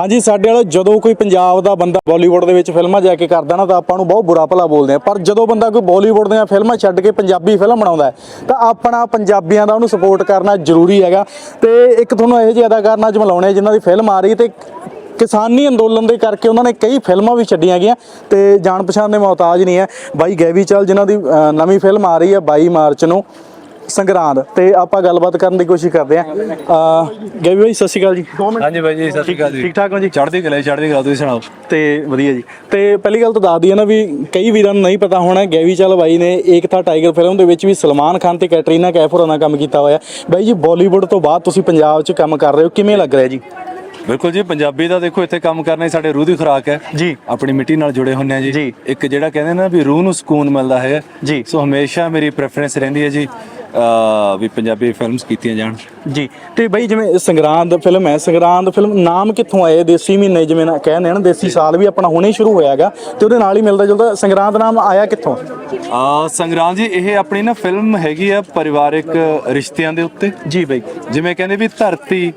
ਹਾਂਜੀ, ਸਾਡੇ ਵਾਲਾ ਜਦੋਂ ਕੋਈ ਪੰਜਾਬ ਦਾ ਬੰਦਾ ਬਾਲੀਵੁੱਡ ਦੇ ਵਿੱਚ ਫਿਲਮਾਂ ਜਾ ਕੇ ਕਰਦਾ ਨਾ ਤਾਂ ਆਪਾਂ ਨੂੰ ਬਹੁਤ ਬੁਰਾ ਭਲਾ ਬੋਲਦੇ ਆ। ਪਰ ਜਦੋਂ ਬੰਦਾ ਕੋਈ ਬਾਲੀਵੁੱਡ ਦੀਆਂ ਫਿਲਮਾਂ ਛੱਡ ਕੇ ਪੰਜਾਬੀ ਫਿਲਮ ਬਣਾਉਂਦਾ ਤਾਂ ਆਪਣਾ ਪੰਜਾਬੀਆਂ ਦਾ ਉਹਨੂੰ ਸਪੋਰਟ ਕਰਨਾ ਜ਼ਰੂਰੀ ਹੈਗਾ। ਤੇ ਇੱਕ ਤੁਹਾਨੂੰ ਇਹੋ ਜਿਹੇ ਅਦਾਕਾਰ ਨਾਲ ਮਿਲਾਉਣੇ ਜਿਨ੍ਹਾਂ ਦੀ ਫਿਲਮ ਆ ਰਹੀ ਤੇ ਕਿਸਾਨੀ ਅੰਦੋਲਨ ਦੇ ਕਰਕੇ ਉਹਨਾਂ ਨੇ ਕਈ ਫਿਲਮਾਂ ਵੀ ਛੱਡੀਆਂ ਗਈਆਂ ਤੇ ਜਾਣ ਪਛਾਣ ਦੇ ਮੁਹਤਾਜ ਨਹੀਂ ਹੈ। ਬਾਈ ਗੈਵੀ ਚਾਲ, ਜਿਨ੍ਹਾਂ ਦੀ ਨਵੀਂ ਫਿਲਮ ਆ ਰਹੀ ਹੈ 22 ਮਾਰਚ ਨੂੰ। ਸੰਗਰਾਂਦ ਤੇ ਆਪਾਂ ਗੱਲਬਾਤ ਕਰਨ ਦੀ ਕੋਸ਼ਿਸ਼ ਕਰਦੇ ਅ, ਗੈਵੀ ਬਾਈ ਸਤਿ ਸ਼੍ਰੀ ਅਕਾਲ ਜੀ। ਹਾਂਜੀ ਬਾਈ ਜੀ ਸਤਿ ਸ਼੍ਰੀ ਅਕਾਲ ਜੀ। ਠੀਕ ਠਾਕ ਹੋ ਜੀ? ਚੜ੍ਹਦੀ ਕਲਾ ਚੜ੍ਹਦੀ ਕਲਾ ਤੁਸੀਂ ਸੁਣਾਓ? ਤੇ ਵਧੀਆ ਜੀ। ਤੇ ਪਹਿਲੀ ਗੱਲ ਤਾਂ ਦੱਸ ਦਈਏ ਨਾ ਵੀ ਕਈ ਵੀਰਾਂ ਨੂੰ ਨਹੀਂ ਪਤਾ ਹੋਣਾ ਗੈਵੀ ਚਾਲ ਬਾਈ ਨੇ ਏਕਤਾ ਟਾਈਗਰ ਫਿਲਮ ਦੇ ਵਿੱਚ ਵੀ ਸਲਮਾਨ ਖਾਨ ਤੇ ਕੈਟਰੀਨਾ ਕੈਫ ਹੋਰਾਂ ਨਾਲ ਕੰਮ ਕੀਤਾ ਹੋਇਆ। ਬਾਈ ਜੀ ਬਾਲੀਵੁੱਡ ਤੋਂ ਬਾਅਦ ਤੁਸੀਂ ਪੰਜਾਬ 'ਚ ਕੰਮ ਕਰ ਰਹੇ ਹੋ ਕਿਵੇਂ ਲੱਗ ਰਿਹਾ ਜੀ? ਬਿਲਕੁਲ ਜੀ ਪੰਜਾਬੀ ਦਾ ਦੇਖੋ ਇੱਥੇ ਕੰਮ ਕਰਨਾ ਹੀ ਸਾਡੇ ਰੂਹ ਦੀ ਖੁਰਾਕ ਹੈ। ਜੀ। ਆਪਣੀ ਮਿੱਟੀ ਨਾਲ ਜੁੜੇ ਹੁੰਨੇ ਆ ਜੀ। ਇੱਕ ਜਿਹੜਾ ਕਹਿੰਦੇ ਨਾ ਵੀ ਰੂਹ ਨੂੰ ਸਕੂਨ ਮਿਲਦਾ ਹੈ। ਜੀ। ਸੋ ਹਮੇਸ਼ਾ ਮੇਰੀ ਪ੍ਰੈਫਰੈਂਸ ਰਹਿੰਦੀ ਹੈ ਜੀ। ਵੀ ਪੰਜਾਬੀ ਫਿਲਮਸ ਕੀਤੀਆਂ ਜਾਣ। ਜੀ ਤੇ ਬਾਈ ਜਿਵੇਂ ਸੰਗਰਾਂਦ ਫਿਲਮ ਹੈ ਸੰਗਰਾਂਦ ਫਿਲਮ ਨਾਮ ਕਿੱਥੋਂ ਆਏ? ਦੇਸੀ ਮਹੀਨੇ ਜਿਵੇਂ ਨਾ ਕਹਿੰਦੇ ਆ ਨਾ ਦੇਸੀ ਸਾਲ ਵੀ ਆਪਣਾ ਹੁਣੇ ਸ਼ੁਰੂ ਹੋਇਆ ਹੈਗਾ ਤੇ ਉਹਦੇ ਨਾਲ ਹੀ ਮਿਲਦਾ ਜੁਲਦਾ ਸੰਗਰਾਂਦ ਨਾਮ ਆਇਆ ਕਿੱਥੋਂ? ਆ ਸੰਗਰਾਮ ਜੀ ਇਹ ਆਪਣੀ ਨਾ ਫਿਲਮ ਹੈਗੀ ਆ ਪਰਿਵਾਰਿਕ ਰਿਸ਼ਤਿਆਂ ਦੇ ਉੱਤੇ। ਜੀ ਬਾਈ। ਜਿਵੇਂ ਕਹਿੰਦੇ ਵੀ ਧਰਤੀ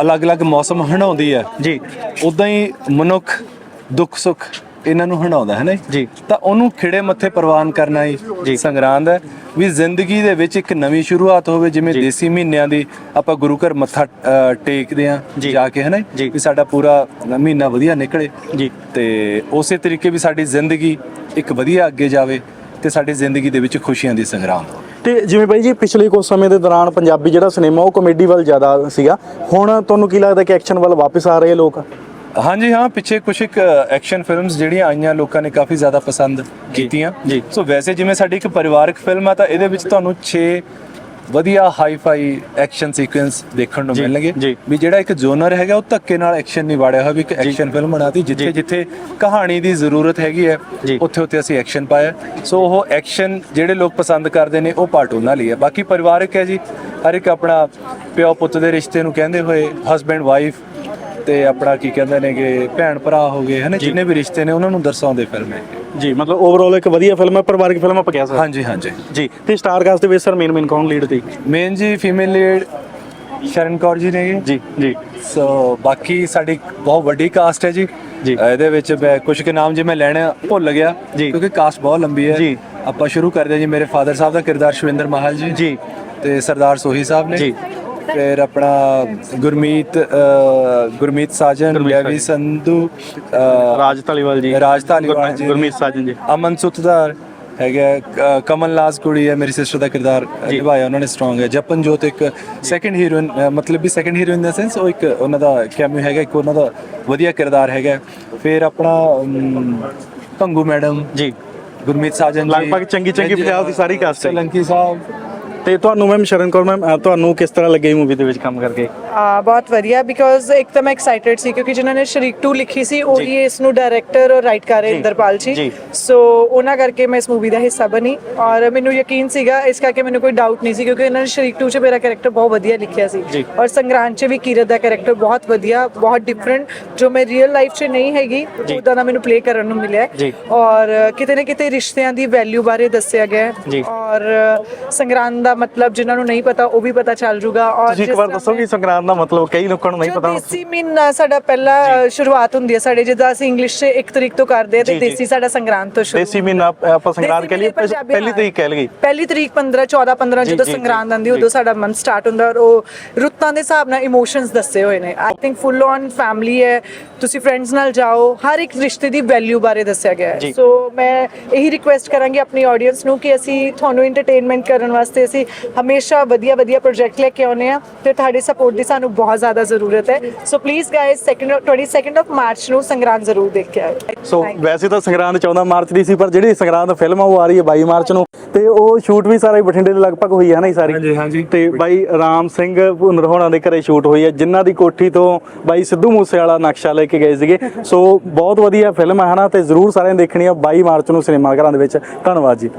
ਅਲੱਗ-ਅਲੱਗ ਮੌਸਮ ਹੰਡਾਉਂਦੀ ਹੈ। ਜੀ। ਉਦਾਂ ਹੀ ਮਨੁੱਖ ਦੁੱਖ ਸੁੱਖ ਇਹਨਾਂ ਨੂੰ ਹੰਡਾਉਂਦਾ ਹੈ ਨਾ ਜੀ। ਤਾਂ ਉਹਨੂੰ ਖਿੜੇ ਮੱਥੇ ਪ੍ਰਵਾਨ ਕਰਨਾ ਹੀ ਸੰਗਰਾਂਦ ਹੈ। ਵੀ ਜ਼ਿੰਦਗੀ ਦੇ ਵਿੱਚ ਇੱਕ ਨਵੀਂ ਸ਼ੁਰੂਆਤ ਹੋਵੇ ਜਿਵੇਂ ਦੇਸੀ ਮਹੀਨਿਆਂ ਦੀ ਆਪਾਂ ਗੁਰੂ ਘਰ ਮੱਥਾ ਟੇਕਦੇ ਆ ਜੀ। ਕੇ ਹੈ ਨਾ। ਵੀ ਸਾਡਾ ਪੂਰਾ ਮਹੀਨਾ ਵਧੀਆ ਨਿਕਲੇ। ਜੀ। ਤੇ ਉਸੇ ਤਰੀਕੇ ਵੀ ਸਾਡੀ ਜ਼ਿੰਦਗੀ ਇੱਕ ਵਧੀਆ ਅੱਗੇ ਜਾਵੇ ਤੇ ਸਾਡੀ ਜ਼ਿੰਦਗੀ ਦੇ ਵਿੱਚ ਖੁਸ਼ੀਆਂ ਦੀ ਸੰਗਰਾਮ ਤੇ ਜਿਵੇਂ ਬਾਈ ਜੀ ਪਿਛਲੇ ਕੁਝ ਸਮੇਂ ਦੇ ਦੌਰਾਨ ਪੰਜਾਬੀ ਜਿਹੜਾ ਸਿਨੇਮਾ ਉਹ ਕਮੇਡੀ ਵੱਲ ਜ਼ਿਆਦਾ ਸੀਗਾ। ਹੁਣ ਤੁਹਾਨੂੰ ਕੀ ਲੱਗਦਾ ਕਿ ਐਕਸ਼ਨ ਵੱਲ ਵਾਪਸ ਆ ਰਹੇ ਲੋਕ? ਹਾਂਜੀ ਹਾਂ ਪਿੱਛੇ ਕੁਝ ਇੱਕ ਐਕਸ਼ਨ ਫਿਲਮਸ ਜਿਹੜੀਆਂ ਆਈਆਂ ਲੋਕਾਂ ਨੇ ਕਾਫੀ ਜ਼ਿਆਦਾ ਪਸੰਦ ਕੀਤੀਆਂ। ਸੋ ਵੈਸੇ ਜਿਵੇਂ ਸਾਡੀ ਇੱਕ ਪਰਿਵਾਰਕ ਫਿਲਮ ਆ ਤਾਂ ਇਹਦੇ ਵਿੱਚ ਤੁਹਾਨੂੰ 6 ਵਧੀਆ ਹਾਈ-ਫਾਈ ਐਕਸ਼ਨ ਸੀਕੁਐਂਸ ਦੇਖਣ ਨੂੰ ਮਿਲਣਗੇ। ਵੀ ਜਿਹੜਾ ਇੱਕ ਜੋਨਰ ਹੈਗਾ ਉਹ ਧੱਕੇ ਨਾਲ ਐਕਸ਼ਨ ਨਹੀਂ ਵਾੜਿਆ ਹੋਇਆ ਵੀ ਇੱਕ ਐਕਸ਼ਨ ਫਿਲਮ ਬਣਾਤੀ ਜਿੱਥੇ ਜਿੱਥੇ ਕਹਾਣੀ ਦੀ ਜ਼ਰੂਰਤ ਹੈਗੀ ਹੈ। ਉੱਥੇ ਉੱਥੇ ਅਸੀਂ ਐਕਸ਼ਨ ਪਾਇਆ ਸੋ ਉਹ ਐਕਸ਼ਨ ਜਿਹੜੇ ਲੋਕ ਪਸੰਦ ਕਰਦੇ ਨੇ ਉਹ ਪਾਰਟ ਉਹਨਾਂ ਲਈ ਹੈ ਬਾਕੀ ਪਰਿਵਾਰਕ ਹੈ ਜੀ ਹਰ ਇੱਕ ਆਪਣਾ ਪਿਓ ਪੁੱਤ ਦੇ ਰਿਸ਼ਤੇ ਨੂੰ ਕਹਿੰਦੇ ਹੋਏ ਹਸਬੈਂਡ ਵਾਈਫ ਤੇ ਆਪਣਾ ਕੀ ਕਹਿੰਦੇ ਨੇ ਕਿ ਭੈਣ ਭਰਾ ਹੋ ਗਏ ਹਨਾ ਜਿੰਨੇ ਵੀ ਰਿਸ਼ਤੇ ਨੇ ਉਹਨਾਂ ਨੂੰ ਦਰਸਾਉਂਦੇ ਫਿਲਮ ਹੈ। ਜੀ ਮਤਲਬ ਓਵਰਆਲ ਇੱਕ ਵਧੀਆ ਫਿਲਮ ਹੈ ਪਰਿਵਾਰਕ ਫਿਲਮ ਆਪਾਂ ਕਹਿ ਸਕਦੇ ਹਾਂਜੀ ਹਾਂਜੀ। ਜੀ ਤੇ ਸਟਾਰ ਕਾਸਟ ਦੇ ਵਿੱਚ ਸਰ ਮੇਨ ਮੇਨ ਕੌਣ ਲੀਡ ਤੇ ਮੇਨ ਜੀ ਫੀਮੇਲ ਲੀਡ ਸ਼ਰਨ ਕੌਰ ਜੀ ਨੇ ਜੀ। ਜੀ ਸੋ ਬਾਕੀ ਸਾਡੀ ਬਹੁਤ ਵੱਡੀ ਕਾਸਟ ਹੈ ਜੀ। ਇਹਦੇ ਵਿੱਚ ਮੈਂ ਕੁਝ ਕੁ ਨਾਮ ਜੇ ਮੈਂ ਲੈਣੇ ਭੁੱਲ ਗਿਆ। ਕਿਉਂਕਿ ਕਾਸਟ ਬਹੁਤ ਲੰਬੀ ਹੈ। ਜੀ। ਆਪਾਂ ਸ਼ੁਰੂ ਕਰਦੇ ਹਾਂ ਜੀ ਮੇਰੇ ਫਾਦਰ ਸਾਹਿਬ ਦਾ ਕਿਰਦਾਰ ਸ਼ਵਿੰਦਰ ਮਾਹਲ ਜੀ। ਜੀ। ਤੇ ਸਰਦਾਰ ਸੋਹੀ ਸਾਹਿਬ ਨੇ। ਜੀ। ਫਿਰ ਆਪਣਾ ਗੁਰਮੀਤ ਗੁਰਮੀਤ ਸਾਜਨ ਲੈਵੀ ਸੰਧੂ ਰਾਜ ਧਾਲੀਵਾਲ ਜੀ। ਰਾਜ ਧਾਲੀਵਾਲ ਜੀ। ਗੁਰਮੀਤ ਸਾਜਨ ਜੀ। ਅਮਨ ਸੁਤਦਾਰ ਹੈਗਾ ਕਮਲ ਨਾਜ਼ ਕੁੜੀ ਹੈ ਮੇਰੀ ਸਿਸਟਰ ਦਾ ਕਿਰਦਾਰ ਨਿਭਾਇਆ ਉਹਨਾਂ ਨੇ ਸਟਰੋਂਗ ਹੈ। ਜਪਨਜੋਤ ਇੱਕ ਸੈਕੰਡ ਹੀਰੋਇਨ ਮਤਲਬ ਵੀ ਸੈਕੰਡ ਹੀਰੋਇਨ ਦਾ ਸੈਂਸ ਉਹ ਇੱਕ ਉਹਨਾਂ ਦਾ ਕੈਮਿਓ ਹੈਗਾ ਇੱਕ ਉਹਨਾਂ ਦਾ ਵਧੀਆ ਕਿਰਦਾਰ ਹੈਗਾ। ਫਿਰ ਆਪਣਾ ਭੰਗੂ ਮੈਡਮ ਜੀ। ਗੁਰਮੀਤ ਸਾਜਨ ਜੀ। ਲਗਭਗ ਚੰਗੀ- ਚੰਗੀ ਪੰਜਾਬ ਦੀ ਸਾਰੀ cast ਹੈ। ਸਲੰਕੀ ਸਾਹਿਬ ਤੇ ਤੁਹਾਨੂੰ ਮੈਮ ਸ਼ਰਨ ਕੌਰ ਮੈਮ ਤੁਹਾਨੂੰ ਕਿਸ ਤਰ੍ਹਾਂ ਲੱਗੀ ਮੂਵੀ ਦੇ ਵਿੱਚ ਕੰਮ ਕਰਕੇ? ਆ ਬਹੁਤ ਵਧੀਆ ਬਿਕੋਜ਼ ਇੱਕ ਤਾਂ ਮੈਂ ਐਕਸਾਈਟਿਡ ਸੀ ਕਿਉਂਕਿ ਜਿਨ੍ਹਾਂ ਨੇ ਸ਼ਰੀਕ 2 ਲਿਖੀ ਸੀ ਉਹ ਹੀ ਇਸ ਨੂੰ ਡਾਇਰੈਕਟਰ ਔਰ ਰਾਈਟ ਕਰ ਰਹੇ ਇੰਦਰਪਾਲ ਜੀ। ਸੋ ਉਹਨਾਂ ਕਰਕੇ ਮੈਂ ਇਸ ਮੂਵੀ ਦਾ ਹਿੱਸਾ ਬਣੀ ਔਰ ਮੈਨੂੰ ਯਕੀਨ ਸੀਗਾ ਇਸ ਕਰਕੇ ਮੈਨੂੰ ਕੋਈ ਡਾਊਟ ਨਹੀਂ ਸੀ ਕਿਉਂਕਿ ਇਹਨਾਂ ਨੇ ਸ਼ਰੀਕ 2 ਚ ਮੇਰਾ ਕੈਰੈਕਟਰ ਬਹੁਤ ਵਧੀਆ ਲਿਖਿਆ ਸੀ। ਔਰ ਸੰਗਰਾਂਦ ਚ ਵੀ ਕੀਰਤ ਦਾ ਕੈਰੈਕਟਰ ਬਹੁਤ ਵਧੀਆ ਬਹੁਤ ਡਿਫਰੈਂਟ ਜੋ ਮੈਂ ਰੀਅਲ ਲਾਈਫ 'ਚ ਨਹੀਂ ਹੈਗੀ ਉਹਦਾ ਦਾ ਮੈਨੂੰ ਪਲੇ ਕਰਨ ਨੂੰ ਮਿਲਿਆ। ਔਰ ਕਿਤੇ ਨਾ ਕਿਤੇ ਰਿਸ਼ਤਿਆਂ ਦੀ ਵੈਲਿਊ ਬਾਰੇ ਦੱਸਿਆ ਗਿਆ। ਔਰ ਸੰਗਰਾਂਦ ਦਾ ਮਤਲਬ ਜਿਨ੍ਹਾਂ ਨੂੰ ਨਹੀਂ ਪਤਾ ਉਹ ਵੀ ਪਤਾ ਚੱਲ ਜੂਗਾ ਔਰ ਤੁਸੀਂ ਇੱਕ ਵਾਰ ਦੱਸੋ ਕਿ ਸੰਗਰਾਂਦ ਦਾ ਮਤਲਬ ਕਈ ਲੋਕਾਂ ਨੂੰ ਨਹੀਂ ਜੋ ਪਤਾ ਦੇਸੀ ਮਹੀਨਾ ਸਾਡਾ ਪਹਿਲਾ ਸ਼ੁਰੂਆਤ ਹੁੰਦੀ ਹੈ ਸਾਡੇ ਜਿੱਦਾਂ ਅਸੀਂ ਇੰਗਲਿਸ਼ 'ਚ 1 ਤਰੀਕ ਤੋਂ ਕਰਦੇ ਆ ਤੇ। ਦੇਸੀ ਸਾਡਾ ਸੰਗਰਾਂਦ ਤੋਂ ਸ਼ੁਰੂ ਦੇਸੀ ਮਹੀਨਾ ਆਪਾਂ ਸੰਗਰਾਂਦ ਮਹੀਨੇ ਪੰਜਾਬੀ, ਪਹਿਲੀ। ਤਰੀਕ ਕਹਿ ਲਈਏ ਪਹਿਲੀ ਤਰੀਕ 15 14 15 ਜੀ, ਜਦੋਂ ਸੰਗਰਾਂਦ ਆਂਦੀ। ਉਦੋਂ ਸਾਡਾ ਮੰਥ ਸਟਾਰਟ ਹੁੰਦਾ ਔਰ ਉਹ ਰੁੱਤਾਂ ਦੇ ਹਿਸਾਬ ਨਾਲ ਇਮੋਸ਼ਨਸ ਦੱਸੇ ਹੋਏ ਨੇ I think full on family ਹੈ ਤੁਸੀਂ ਫਰੈਂਡਸ ਨਾਲ ਜਾਓ ਹਰ ਇੱਕ ਰਿਸ਼ਤੇ ਦੀ ਵੈਲਿਊ ਬਾਰੇ ਦੱਸਿਆ ਗਿਆ। ਹੈ ਸੋ ਮੈਂ ਇਹੀ ਰਿਕੁਐਸਟ ਕਰਾਂਗੀ ਆਪਣੀ ਆਡੀਅנס ਨੂੰ ਕਿ ਅਸੀਂ ਤੁਹਾਨੂੰ ਐਂਟਰਟੇਨਮੈਂਟ ਕਰਨ ਵਾਸਤੇ ਅਸੀਂ ਹਮੇਸ਼ਾ ਵਧੀਆ ਵਧੀਆ ਪ੍ਰੋਜੈਕਟ ਲੈ ਕੇ ਆਉਂਦੇ ਆ ਤੇ ਤੁਹਾਡੀ ਸਪੋਰਟ ਦੀ ਸਾਨੂੰ ਬਹੁਤ ਜ਼ਿਆਦਾ ਜ਼ਰੂਰਤ ਹੈ। So please guys 2nd 22nd of March ਨੂੰ ਸੰਗਰਾਂਦ ਜ਼ਰੂਰ ਦੇਖ ਕੇ ਆਇਓ ਸੋ. ਵੈਸੇ ਤਾਂ ਸੰਗਰਾਂਦ 14 ਮਾਰਚ ਦੀ ਸੀ ਪਰ ਜਿਹੜੀ ਸੰਗਰਾਂਦ ਫਿਲਮ ਆ ਉਹ ਆ ਰਹੀ ਹੈ 22 ਮਾਰਚ ਨੂੰ। ਤੇ ਉਹ ਸ਼ੂਟ ਵੀ ਸਾਰਾ ਹੀ ਬਠਿੰਡੇ ਦੇ ਲਗਭਗ ਹੋਈ ਹੈ ਨਾ ਜੀ ਸਾਰੀ? ਹਾਂਜੀ, ਹਾਂਜੀ। ਤੇ ਬਾਈ ਰਾਮ ਸਿੰਘ ਭੁੰਨਰ ਹੋਣਾ ਦੇ ਘਰੇ ਸ਼ੂਟ ਹੋਈ ਹੈ ਜਿਨ੍ਹਾਂ ਦੀ ਕੋਠੀ ਤੋਂ ਬਾਈ ਸਿੱਧੂ ਮੂਸੇ ਵਾਲਾ ਨਕਸ਼ਾ ਲੈ ਕੇ ਗਏ ਸੀਗੇ। ਸੋ ਬਹੁਤ ਵਧੀਆ ਫਿਲਮ ਹੈ ਹਨਾ ਤੇ ਜ਼ਰੂਰ ਸਾਰਿਆਂ ਨੇ ਦੇਖਣੀ ਆ 22 ਮਾਰਚ ਨੂੰ ਸਿਨੇਮਾ ਘਰਾਂ ਦੇ ਵਿੱਚ। ਧੰਨਵਾਦ ਜੀ।